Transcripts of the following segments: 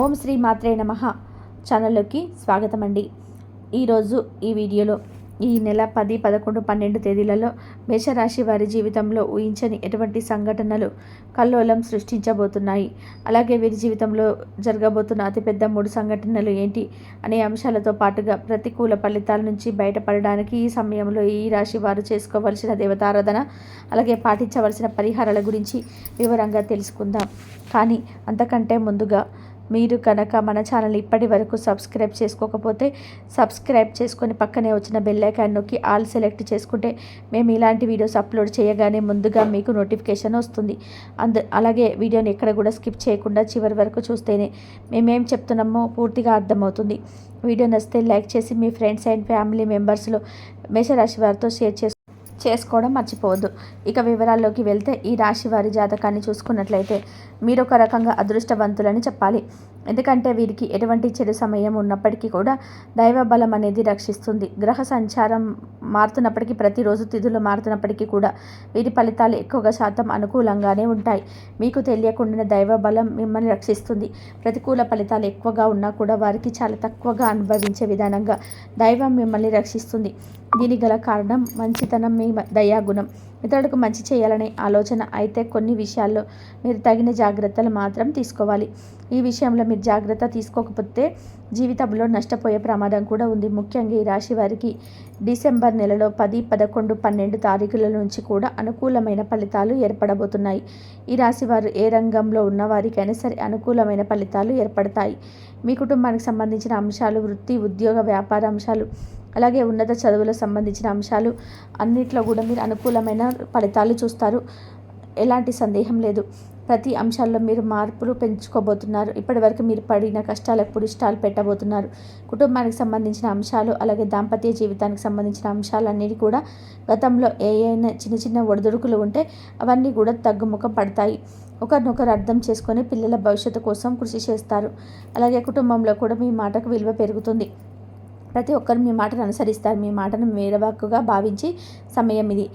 ఓం శ్రీ మాత్రే నమ. ఛానల్లోకి స్వాగతం అండి ఈరోజు ఈ వీడియోలో ఈ నెల పది పదకొండు పన్నెండు తేదీలలో మేషరాశి వారి జీవితంలో ఊహించని ఎటువంటి సంఘటనలు కల్లోలం సృష్టించబోతున్నాయి. అలాగే వీరి జీవితంలో జరగబోతున్న అతిపెద్ద మూడు సంఘటనలు ఏంటి అనే అంశాలతో పాటుగా ప్రతికూల ఫలితాల నుంచి బయటపడడానికి ఈ సమయంలో ఈ రాశి వారు చేసుకోవలసిన దేవతారాధన అలాగే పాటించవలసిన పరిహారాల గురించి వివరంగా తెలుసుకుందాం. కానీ అంతకంటే ముందుగా మీరు కనుక మన ఛానల్ ఇప్పటి వరకు సబ్స్క్రైబ్ చేసుకోకపోతే సబ్స్క్రైబ్ చేసుకొని పక్కనే వచ్చిన బెల్ ఐకాన్ నొక్కి ఆల్ సెలెక్ట్ చేసుకుంటే మేము ఇలాంటి వీడియోస్ అప్లోడ్ చేయగానే ముందుగా మీకు నోటిఫికేషన్ వస్తుంది. అందు అలాగే వీడియోని ఎక్కడ కూడా స్కిప్ చేయకుండా చివరి వరకు చూస్తేనే మేమేం చెప్తున్నామో పూర్తిగా అర్థమవుతుంది. వీడియో నచ్చితే లైక్ చేసి మీ ఫ్రెండ్స్ అండ్ ఫ్యామిలీ మెంబర్స్లో మేషరాశి వారితో షేర్ చేసుకోండి చేసుకోవడం మర్చిపోవద్దు. ఇక వివరాల్లోకి వెళ్తే ఈ రాశి వారి జాతకాన్ని చూసుకున్నట్లయితే మీరు ఒక రకంగా అదృష్టవంతులని చెప్పాలి. ఎందుకంటే వీరికి ఎటువంటి చెడు సమయం ఉన్నప్పటికీ కూడా దైవ బలం అనేది రక్షిస్తుంది. గ్రహ సంచారం మారుతున్నప్పటికీ ప్రతిరోజు తిథులు మారుతున్నప్పటికీ కూడా వీరి ఫలితాలు ఎక్కువగా శాతం అనుకూలంగానే ఉంటాయి. మీకు తెలియకుండా దైవ బలం మిమ్మల్ని రక్షిస్తుంది. ప్రతికూల ఫలితాలు ఎక్కువగా ఉన్నా కూడా వారికి చాలా తక్కువగా అనుభవించే విధానంగా దైవం మిమ్మల్ని రక్షిస్తుంది. దీని గల కారణం మంచితనం మీ దయాగుణం. ఇతరులకు మంచి చేయాలనే ఆలోచన అయితే కొన్ని విషయాల్లో మీరు తగిన జాగ్రత్తలు మాత్రం తీసుకోవాలి. ఈ విషయంలో మీరు జాగ్రత్త తీసుకోకపోతే జీవితంలో నష్టపోయే ప్రమాదం కూడా ఉంది. ముఖ్యంగా ఈ రాశి వారికి డిసెంబర్ నెలలో పది పదకొండు పన్నెండు తారీఖుల నుంచి కూడా అనుకూలమైన ఫలితాలు ఏర్పడబోతున్నాయి. ఈ రాశి వారు ఏ రంగంలో ఉన్న వారికైనా సరే అనుకూలమైన ఫలితాలు ఏర్పడతాయి. మీ కుటుంబానికి సంబంధించిన అంశాలు వృత్తి ఉద్యోగ వ్యాపార అంశాలు అలాగే ఉన్నత చదువులకు సంబంధించిన అంశాలు అన్నిట్లో కూడా మీరు అనుకూలమైన ఫలితాలు చూస్తారు. ఎలాంటి సందేహం లేదు. ప్రతి అంశాల్లో మీరు మార్పులు పెంచుకోబోతున్నారు. ఇప్పటివరకు మీరు పడిన కష్టాలకు పురిష్టాలు పెట్టబోతున్నారు. కుటుంబానికి సంబంధించిన అంశాలు అలాగే దాంపత్య జీవితానికి సంబంధించిన అంశాలన్నిటి కూడా గతంలో ఏ అయినా చిన్న చిన్న ఒడిదుడుకులు ఉంటే అవన్నీ కూడా తగ్గుముఖం పడతాయి. ఒకరినొకరు అర్థం చేసుకొని పిల్లల భవిష్యత్తు కోసం కృషి చేస్తారు. అలాగే కుటుంబంలో కూడా మీ మాటకు విలువ పెరుగుతుంది. ప్రతి ఒక్కరు మీ మాటను అనుసరిస్తారు. మీ మాటను మేరవాక్కుగా భావించి సమయం ఇది.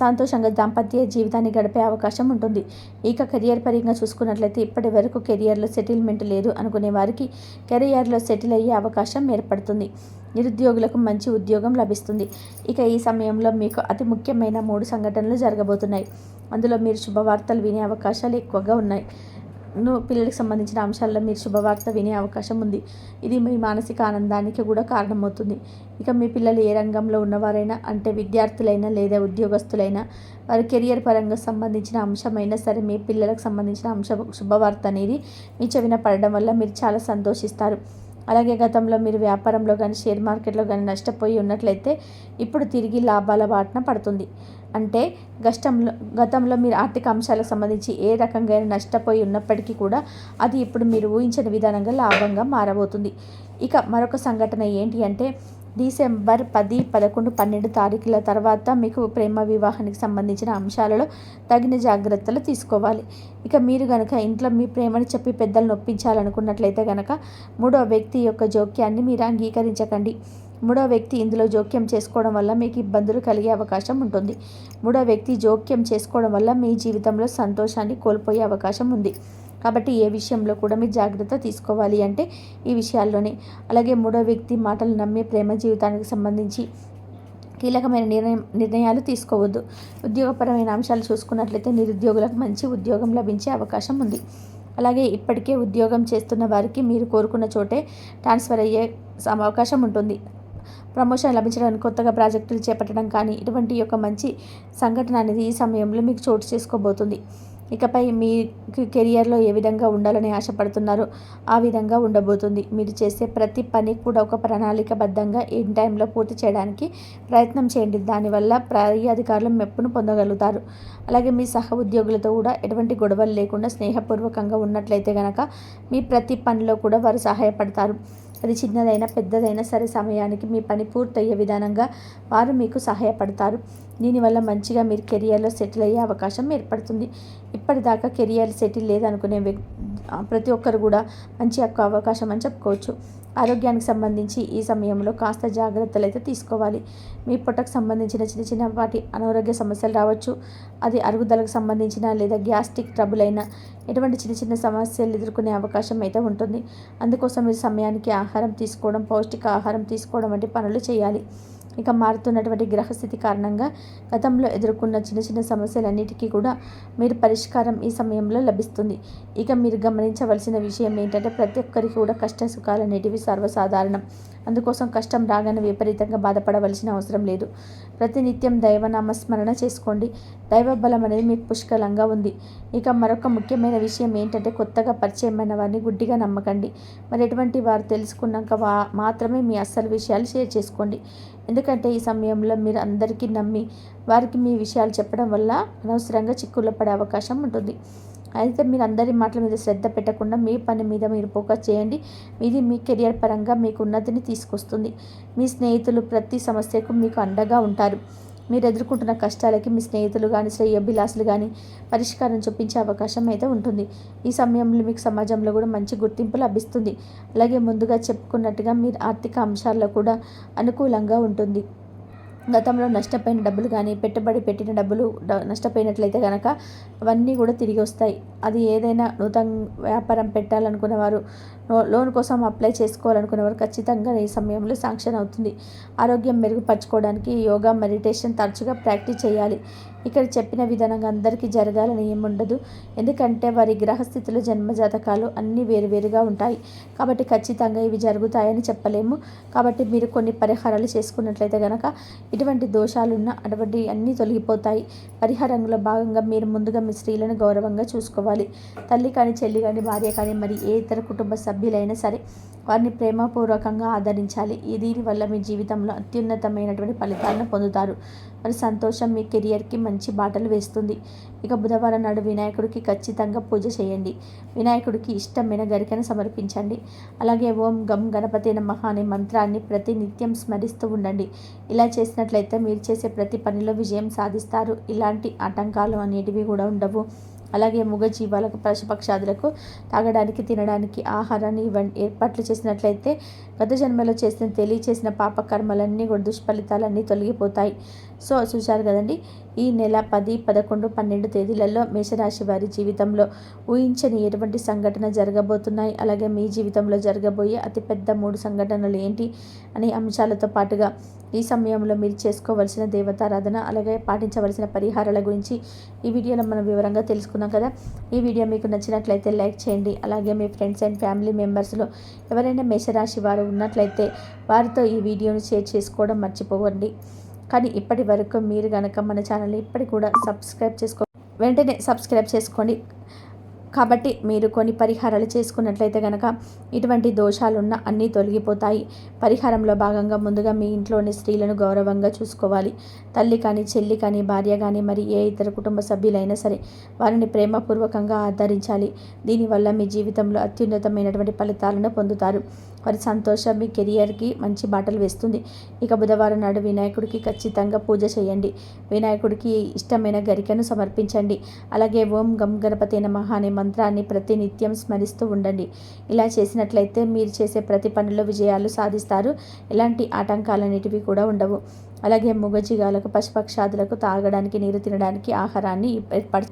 సంతోషంగా దాంపత్య జీవితాన్ని గడిపే అవకాశం ఉంటుంది. ఇక కెరియర్ పరంగా చూసుకున్నట్లయితే ఇప్పటి వరకు కెరియర్లో సెటిల్మెంట్ లేదు అనుకునే వారికి కెరియర్లో సెటిల్ అయ్యే అవకాశం ఏర్పడుతుంది. నిరుద్యోగులకు మంచి ఉద్యోగం లభిస్తుంది. ఇక ఈ సమయంలో మీకు అతి ముఖ్యమైన మూడు సంఘటనలు జరగబోతున్నాయి. అందులో మీరు శుభవార్తలు వినే అవకాశాలు ఎక్కువగా ఉన్నాయి. పిల్లలకు సంబంధించిన అంశాల్లో మీరు శుభవార్త వినే అవకాశం ఉంది. ఇది మీ మానసిక ఆనందానికి కూడా కారణమవుతుంది. ఇక మీ పిల్లలు ఏ రంగంలో ఉన్నవారైనా అంటే విద్యార్థులైనా లేదా ఉద్యోగస్తులైనా వారి కెరియర్ పరంగా సంబంధించిన అంశమైనా సరే మీ పిల్లలకు సంబంధించిన అంశ శుభవార్త అనేది మీ చెవిన పడడం వల్ల మీరు చాలా సంతోషిస్తారు. అలాగే గతంలో మీరు వ్యాపారంలో కానీ షేర్ మార్కెట్లో కానీ నష్టపోయి ఉన్నట్లయితే ఇప్పుడు తిరిగి లాభాల బాటన పడుతుంది. అంటే గష్టంలో గతంలో మీరు ఆర్థిక అంశాలకు సంబంధించి ఏ రకంగా నష్టపోయి ఉన్నప్పటికీ కూడా అది ఇప్పుడు మీరు ఊహించిన విధానంగా లాభంగా మారబోతుంది. ఇక మరొక సంఘటన ఏంటి అంటే డిసెంబర్ పది పదకొండు పన్నెండు తారీఖుల తర్వాత మీకు ప్రేమ వివాహానికి సంబంధించిన అంశాలలో తగిన జాగ్రత్తలు తీసుకోవాలి. ఇక మీరు కనుక ఇంట్లో మీ ప్రేమని చెప్పి పెద్దలను ఒప్పించాలనుకున్నట్లయితే కనుక మూడో వ్యక్తి యొక్క జోక్యాన్ని మీరు అంగీకరించకండి. మూడో వ్యక్తి ఇందులో జోక్యం చేసుకోవడం వల్ల మీకు ఇబ్బందులు కలిగే అవకాశం ఉంటుంది. మూడో వ్యక్తి జోక్యం చేసుకోవడం వల్ల మీ జీవితంలో సంతోషాన్ని కోల్పోయే అవకాశం ఉంది. కాబట్టి ఏ విషయంలో కూడా మీరు జాగ్రత్త తీసుకోవాలి అంటే ఈ విషయాల్లోనే. అలాగే మూడో వ్యక్తి మాటలు నమ్మి ప్రేమ జీవితానికి సంబంధించి కీలకమైన నిర్ణయం నిర్ణయాలు తీసుకోవద్దు. ఉద్యోగపరమైన అంశాలు చూసుకున్నట్లయితే నిరుద్యోగులకు మంచి ఉద్యోగం లభించే అవకాశం ఉంది. అలాగే ఇప్పటికే ఉద్యోగం చేస్తున్న వారికి మీరు కోరుకున్న చోటే ట్రాన్స్ఫర్ అయ్యే అవకాశం ఉంటుంది. ప్రమోషన్ లభించడానికి కొత్తగా ప్రాజెక్టులు చేపట్టడం కానీ ఇటువంటి యొక్క మంచి సంఘటన అనేది ఈ సమయంలో మీకు చోటు చేసుకోబోతుంది. ఇకపై మీ కెరియర్లో ఏ విధంగా ఉండాలని ఆశపడుతున్నారో ఆ విధంగా ఉండబోతుంది. మీరు చేసే ప్రతి పని కూడా ఒక ప్రణాళికబద్ధంగా ఇన్ టైంలో పూర్తి చేయడానికి ప్రయత్నం చేయండి. దానివల్ల పై అధికారులు మెప్పును పొందగలుగుతారు. అలాగే మీ సహ ఉద్యోగులతో కూడా ఎటువంటి గొడవలు లేకుండా స్నేహపూర్వకంగా ఉన్నట్లయితే కనుక మీ ప్రతి పనిలో కూడా వారు సహాయపడతారు. అది చిన్నదైనా పెద్దదైనా సరే సమయానికి మీ పని పూర్తయ్యే విధానంగా వారు మీకు సహాయపడతారు. దీనివల్ల మంచిగా మీరు కెరియర్లో సెటిల్ అయ్యే అవకాశం ఏర్పడుతుంది. ఇప్పటిదాకా కెరియర్ సెటిల్ లేదనుకునే వ్యక్తి ప్రతి ఒక్కరు కూడా మంచి యొక్క అవకాశం అని చెప్పుకోవచ్చు. ఆరోగ్యానికి సంబంధించి ఈ సమయంలో కాస్త జాగ్రత్తలు అయితే తీసుకోవాలి. మీ పొట్టకు సంబంధించిన చిన్న చిన్న వాటి అనారోగ్య సమస్యలు రావచ్చు. అది అరుగుదలకు సంబంధించిన లేదా గ్యాస్ట్రిక్ ట్రబుల్ అయినా ఎటువంటి చిన్న చిన్న సమస్యలు ఎదుర్కొనే అవకాశం అయితే ఉంటుంది. అందుకోసం మీరు సమయానికి ఆహారం తీసుకోవడం పౌష్టిక ఆహారం తీసుకోవడం వంటి పనులు చేయాలి. ఇక మారుతున్నటువంటి గ్రహస్థితి కారణంగా గతంలో ఎదుర్కొన్న చిన్న చిన్న సమస్యలన్నిటికీ కూడా మీరు పరిష్కారం ఈ సమయంలో లభిస్తుంది. ఇక మీరు గమనించవలసిన విషయం ఏంటంటే ప్రతి ఒక్కరికి కూడా కష్ట సుఖాలు అనేటివి సర్వసాధారణం. అందుకోసం కష్టం రాగానే విపరీతంగా బాధపడవలసిన అవసరం లేదు. ప్రతినిత్యం దైవనామ స్మరణ చేసుకోండి. దైవ బలం అనేది మీకు పుష్కలంగా ఉంది. ఇక మరొక ముఖ్యమైన విషయం ఏంటంటే కొత్తగా పరిచయమైన వారిని గుడ్డిగా నమ్మకండి. మరి ఎటువంటి వారు తెలుసుకున్నాక వా మాత్రమే మీ అస్సలు విషయాలు షేర్ చేసుకోండి. ఎందుకంటే ఈ సమయంలో మీరు అందరికీ నమ్మి వారికి మీ విషయాలు చెప్పడం వల్ల అనవసరంగా చిక్కుల్లో పడే అవకాశం ఉంటుంది. అయితే మీరు అందరి మాటల మీద శ్రద్ధ పెట్టకుండా మీ పని మీద మీరు ఫోకస్ చేయండి. ఇది మీ కెరియర్ పరంగా మీకు ఉన్నతిని తీసుకొస్తుంది. మీ స్నేహితులు ప్రతి సమస్యకు మీకు అండగా ఉంటారు. మీరు ఎదుర్కొంటున్న కష్టాలకి మీ స్నేహితులు కానీ శ్రేయభిలాసులు కానీ పరిష్కారం చూపించే అవకాశం అయితే ఉంటుంది. ఈ సమయంలో మీకు సమాజంలో కూడా మంచి గుర్తింపు లభిస్తుంది. అలాగే ముందుగా చెప్పుకున్నట్టుగా మీరు ఆర్థిక అంశాల్లో కూడా అనుకూలంగా ఉంటుంది. గతంలో నష్టపోయిన డబ్బులు కానీ పెట్టుబడి పెట్టిన డబ్బులు నష్టపోయినట్లయితే కనుక అవన్నీ కూడా తిరిగి వస్తాయి. అది ఏదైనా నూతన వ్యాపారం పెట్టాలనుకునే వారు లోన్ కోసం అప్లై చేసుకోవాలనుకునే వారు ఖచ్చితంగా ఈ సమయంలో శాంక్షన్ అవుతుంది. ఆరోగ్యం మెరుగుపరచుకోవడానికి యోగా మెడిటేషన్ తరచుగా ప్రాక్టీస్ చేయాలి. ఇక్కడ చెప్పిన విధానంగా అందరికీ జరగాలని ఏముండదు ఎందుకంటే వారి గ్రహస్థితిలో జన్మజాతకాలు అన్నీ వేరువేరుగా ఉంటాయి. కాబట్టి ఖచ్చితంగా ఇవి జరుగుతాయని చెప్పలేము. కాబట్టి మీరు కొన్ని పరిహారాలు చేసుకున్నట్లయితే కనుక ఇటువంటి దోషాలున్న అటువంటి అన్నీ తొలగిపోతాయి. పరిహారంలో భాగంగా మీరు ముందుగా మీ స్త్రీలను గౌరవంగా చూసుకోవాలి. తల్లి కానీ చెల్లి కానీ భార్య కానీ మరి ఏ ఇతర కుటుంబ సభ్యులైనా సరే వారిని ప్రేమపూర్వకంగా ఆదరించాలి. దీనివల్ల మీ జీవితంలో అత్యున్నతమైనటువంటి ఫలితాలను పొందుతారు. మరి సంతోషం మీ కెరియర్కి మంచి బాటలు వేస్తుంది. ఇక బుధవారం నాడు వినాయకుడికి ఖచ్చితంగా పూజ చేయండి. వినాయకుడికి ఇష్టమైన గరికను సమర్పించండి. అలాగే ఓం గం గణపతి నమః అనే మంత్రాన్ని ప్రతి నిత్యం స్మరిస్తూ ఉండండి. ఇలా చేసినట్లయితే మీరు చేసే ప్రతి పనిలో విజయం సాధిస్తారు. ఇలాంటి ఆటంకాలు అనేటివి కూడా ఉండవు. అలాగే మూగజీవాలకు పశుపక్షాదులకు తాగడానికి తినడానికి ఆహారాన్ని ఇవ్వండి. ఏర్పాట్లు చేసినట్లయితే గత జన్మలో చేసిన తెలియచేసిన పాపకర్మలన్నీ కూడా దుష్ఫలితాలన్నీ తొలగిపోతాయి. సో చూశారు కదండి ఈ నెల పది పదకొండు పన్నెండు తేదీలలో మేషరాశి వారి జీవితంలో ఊహించని ఎటువంటి సంఘటన జరగబోతున్నాయి. అలాగే మీ జీవితంలో జరగబోయే అతిపెద్ద మూడు సంఘటనలు ఏంటి అనే అంశాలతో పాటుగా ఈ సమయంలో మీరు చేసుకోవలసిన దేవతారాధన అలాగే పాటించవలసిన పరిహారాల గురించి ఈ వీడియోలో మనం వివరంగా తెలుసుకున్నాం కదా. ఈ వీడియో మీకు నచ్చినట్లయితే లైక్ చేయండి. అలాగే మీ ఫ్రెండ్స్ అండ్ ఫ్యామిలీ మెంబర్స్లో ఎవరైనా మేషరాశి వారు ఉన్నట్లయితే వారితో ఈ వీడియోను షేర్ చేసుకోవడం మర్చిపోవండి కానీ ఇప్పటి వరకు మీరు కనుక మన ఛానల్ని ఇప్పటి కూడా సబ్స్క్రైబ్ చేసుకో వెంటనే సబ్స్క్రైబ్ చేసుకోండి. కాబట్టి మీరు కొన్ని పరిహారాలు చేసుకున్నట్లయితే కనుక ఇటువంటి దోషాలున్న అన్నీ తొలగిపోతాయి. పరిహారంలో భాగంగా ముందుగా మీ ఇంట్లోని స్త్రీలను గౌరవంగా చూసుకోవాలి. తల్లి కానీ చెల్లి కానీ భార్య కానీ మరి ఏ ఇతర కుటుంబ సభ్యులైనా సరే వారిని ప్రేమపూర్వకంగా ఆదరించాలి. దీనివల్ల మీ జీవితంలో అత్యున్నతమైనటువంటి ఫలితాలను పొందుతారు. వారి సంతోషం మీ కెరియర్కి మంచి బాటలు వేస్తుంది. ఇక బుధవారం నాడు వినాయకుడికి ఖచ్చితంగా పూజ చేయండి. వినాయకుడికి ఇష్టమైన గరికను సమర్పించండి. అలాగే ఓం గం గణపతి నమః అనే మంత్రాన్ని ప్రతినిత్యం స్మరిస్తూ ఉండండి. ఇలా చేసినట్లయితే మీరు చేసే ప్రతి పనిలో విజయాలు సాధిస్తారు. ఎలాంటి ఆటంకాలన్నిటివి కూడా ఉండవు. అలాగే మూగజీగాలకు పశుపక్షాదులకు తాగడానికి నీరు తినడానికి ఆహారాన్ని ఏర్పాటు